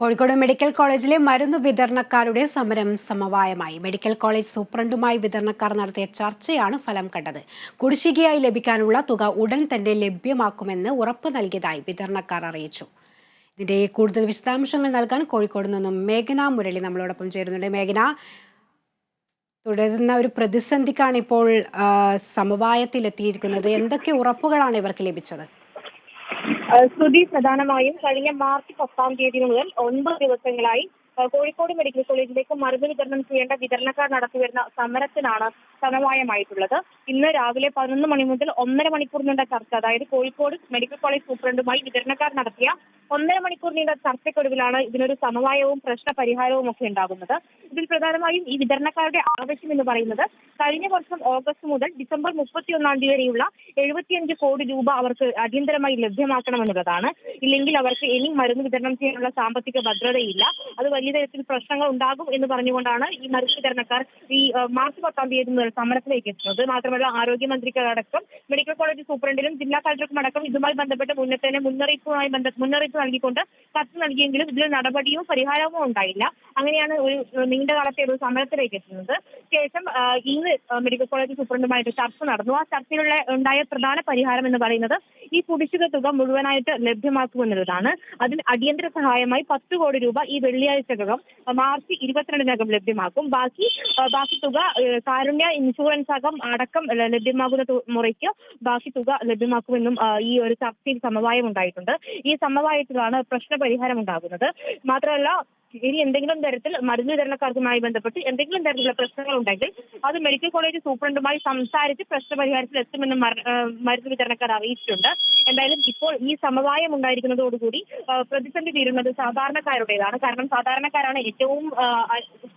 Kozhikode medical കോളേജിലെ മരുന്ന് വിതരണക്കാരുടെ സമരം സമവായമായി. മെഡിക്കൽ കോളേജ് സൂപ്രണ്ടുമായി വിതരണക്കാർ നടത്തിയ ചർച്ചയാണ് ഫലം കണ്ടത്. കുടിശ്ശികയായി ലഭിക്കാനുള്ള തുക ഉടൻ തന്നെ ലഭ്യമാക്കുമെന്ന് ഉറപ്പ് നൽകിയതായി വിതരണക്കാർ അറിയിച്ചു. ഇതിന്റെ കൂടുതൽ വിശദാംശങ്ങൾ നൽകാൻ കോഴിക്കോട് നിന്നും മേഘന മുരളി നമ്മളോടൊപ്പം ചേരുന്നുണ്ട്. മേഘന തുടരുന്ന ഒരു പ്രതിസന്ധിക്കാണ് ഇപ്പോൾ സമവായത്തിലെത്തിയിരിക്കുന്നത്. എന്തൊക്കെ ഉറപ്പുകളാണ് ഇവർക്ക് ലഭിച്ചത്? ശ്രുതി പ്രധാനമായും കഴിഞ്ഞ മാർച്ച് പത്താം തീയതി മുതൽ ഒൻപത് ദിവസങ്ങളായി കോഴിക്കോട് മെഡിക്കൽ കോളേജിലേക്ക് മരുന്ന് വിതരണം ചെയ്യേണ്ട വിതരണക്കാർ നടത്തിവരുന്ന സമരത്തിനാണ് സമവായമായിട്ടുള്ളത്. ഇന്ന് രാവിലെ പതിനൊന്ന് മണി മുതൽ ഒന്നര മണിക്കൂർ നീണ്ട ചർച്ച അതായത് കോഴിക്കോട് മെഡിക്കൽ കോളേജ് സൂപ്രണ്ടുമായി വിതരണക്കാർ നടത്തിയ ഒന്നര മണിക്കൂർ നീണ്ട ചർച്ചയ്ക്കൊടുവിലാണ് ഇതിനൊരു സമവായവും പ്രശ്ന പരിഹാരവും ഒക്കെ ഉണ്ടാകുന്നത്. ഇതിൽ പ്രധാനമായും ഈ വിതരണക്കാരുടെ ആവശ്യം എന്ന് പറയുന്നത് കഴിഞ്ഞ വർഷം ഓഗസ്റ്റ് മുതൽ ഡിസംബർ മുപ്പത്തിയൊന്നാം തീയതി വരെയുള്ള എഴുപത്തിയഞ്ച് കോടി രൂപ അവർക്ക് അടിയന്തരമായി ലഭ്യമാക്കണമെന്നുള്ളതാണ്. ഇല്ലെങ്കിൽ അവർക്ക് ഇനി മരുന്ന് വിതരണം ചെയ്യാനുള്ള സാമ്പത്തിക ഭദ്രതയില്ല. അത് വലിയ തരത്തിൽ പ്രശ്നങ്ങൾ ഉണ്ടാകും എന്ന് പറഞ്ഞുകൊണ്ടാണ് ഈ മരുന്ന് വിതരണക്കാർ ഈ മാർച്ച് പത്താം തീയതി മുതൽ സമരത്തിലേക്ക് എത്തുന്നത്. മാത്രമല്ല ആരോഗ്യമന്ത്രിക്ക് അടക്കം മെഡിക്കൽ കോളേജ് സൂപ്രണ്ടിനും ജില്ലാ കളക്ടർക്കും അടക്കം ഇതുമായി ബന്ധപ്പെട്ട് മുന്നത്തേന് മുന്നറിയിപ്പുമായി ബന്ധ മുന്നറിയിപ്പ് നൽകിക്കൊണ്ട് കത്ത് നൽകിയെങ്കിലും ഇതിൽ നടപടിയോ പരിഹാരമോ ഉണ്ടായില്ല. അങ്ങനെയാണ് ഒരു നീണ്ടകാലത്തെ നീണ്ട കാലത്തെ ഒരു സമരത്തിലേക്ക് എത്തുന്നത്. ശേഷം ഇന്ന് മെഡിക്കൽ കോളേജ് സൂപ്രണ്ടുമായിട്ട് ചർച്ച നടന്നു. ആ ചർച്ചയിലുള്ള ഉണ്ടായ പ്രധാന പരിഹാരം എന്ന് പറയുന്നത് ഈ കുടിശ്ശിക തുക മുഴുവനായിട്ട് ലഭ്യമാക്കുമെന്നുള്ളതാണ്. അതിൽ അടിയന്തര സഹായമായി പത്ത് കോടി രൂപ ഈ വെള്ളിയാഴ്ചക്കകം ആ, മാർച്ച് ഇരുപത്തിരണ്ടിനകം ലഭ്യമാക്കും. ബാക്കി ബാക്കി തുക കാരുണ്യ ഇൻഷുറൻസ് അകം അടക്കം ലഭ്യമാകുന്ന മുറയ്ക്ക് ബാക്കി തുക ലഭ്യമാക്കുമെന്നും ഈ ഒരു ചർച്ചയിൽ സമവായം ഉണ്ടായിട്ടുണ്ട്. ഈ സമവായത്തിലാണ് പ്രശ്ന പരിഹാരം ഉണ്ടാകുന്നത്. മാത്രമല്ല ഇനി എന്തെങ്കിലും തരത്തിൽ മരുന്ന് വിതരണക്കാർക്കുമായി ബന്ധപ്പെട്ട് എന്തെങ്കിലും തരത്തിലുള്ള പ്രശ്നങ്ങൾ ഉണ്ടെങ്കിൽ അത് മെഡിക്കൽ കോളേജ് സൂപ്രണ്ടുമായി സംസാരിച്ച് പ്രശ്ന പരിഹാരത്തിൽ എത്തുമെന്ന് മര- മരുന്ന് വിതരണക്കാർ അറിയിച്ചിട്ടുണ്ട്. എന്തായാലും ഇപ്പോൾ ഈ സമവായം ഉണ്ടായിരിക്കുന്നതോടുകൂടി പ്രതിസന്ധി തീരുന്നത് സാധാരണക്കാരുടേതാണ്. കാരണം സാധാരണക്കാരാണ് ഏറ്റവും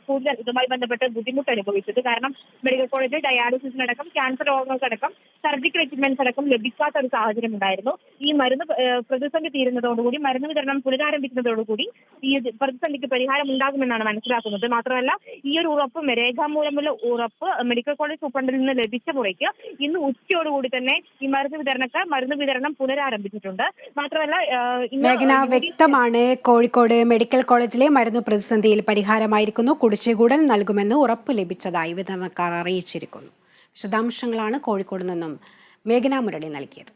കൂടുതൽ ഇതുമായി ബന്ധപ്പെട്ട് ബുദ്ധിമുട്ട് അനുഭവിച്ചത്. കാരണം മെഡിക്കൽ കോളേജിൽ ഡയാലിസിസിനടക്കം ക്യാൻസർ രോഗങ്ങൾക്കടക്കം സർജിക്കൽ എക്യുപ്മെന്റ്സ് അടക്കം ലഭിക്കാത്ത ഒരു സാഹചര്യം ഉണ്ടായിരുന്നു. ഈ മരുന്ന് പ്രതിസന്ധി തീരുന്നതോടുകൂടി മരുന്ന് വിതരണം പുനരാരംഭിക്കുന്നതോടുകൂടി ഈ പ്രതിസന്ധിക്ക് പരിഹാരം ഉണ്ടാകുമെന്നാണ് മനസ്സിലാക്കുന്നത്. മാത്രമല്ല ഈ ഒരു ഉറപ്പ് രേഖാമൂലമുള്ള ഉറപ്പ് മെഡിക്കൽ കോളേജ് സൂപ്രണ്ടിൽ നിന്ന് ലഭിച്ച മുറയ്ക്ക് ഇന്ന് ഉച്ചയോടുകൂടി തന്നെ ഈ മരുന്ന് വിതരണക്കാർ മരുന്ന് വിതരണം പുനരാരംഭിച്ചിട്ടുണ്ട്. മാത്രമല്ല മേഘന വ്യക്തമാണ് കോഴിക്കോട് മെഡിക്കൽ കോളേജിലെ മരുന്ന് പ്രതിസന്ധിയിൽ പരിഹാരമായിരിക്കുന്നു. കുടിശ്ശികൂടൻ നൽകുമെന്ന് ഉറപ്പ് ലഭിച്ചതായി വിതരണക്കാർ അറിയിച്ചിരിക്കുന്നു. വിശദാംശങ്ങളാണ് കോഴിക്കോട് നിന്നും മേഘന മുരളി നൽകിയത്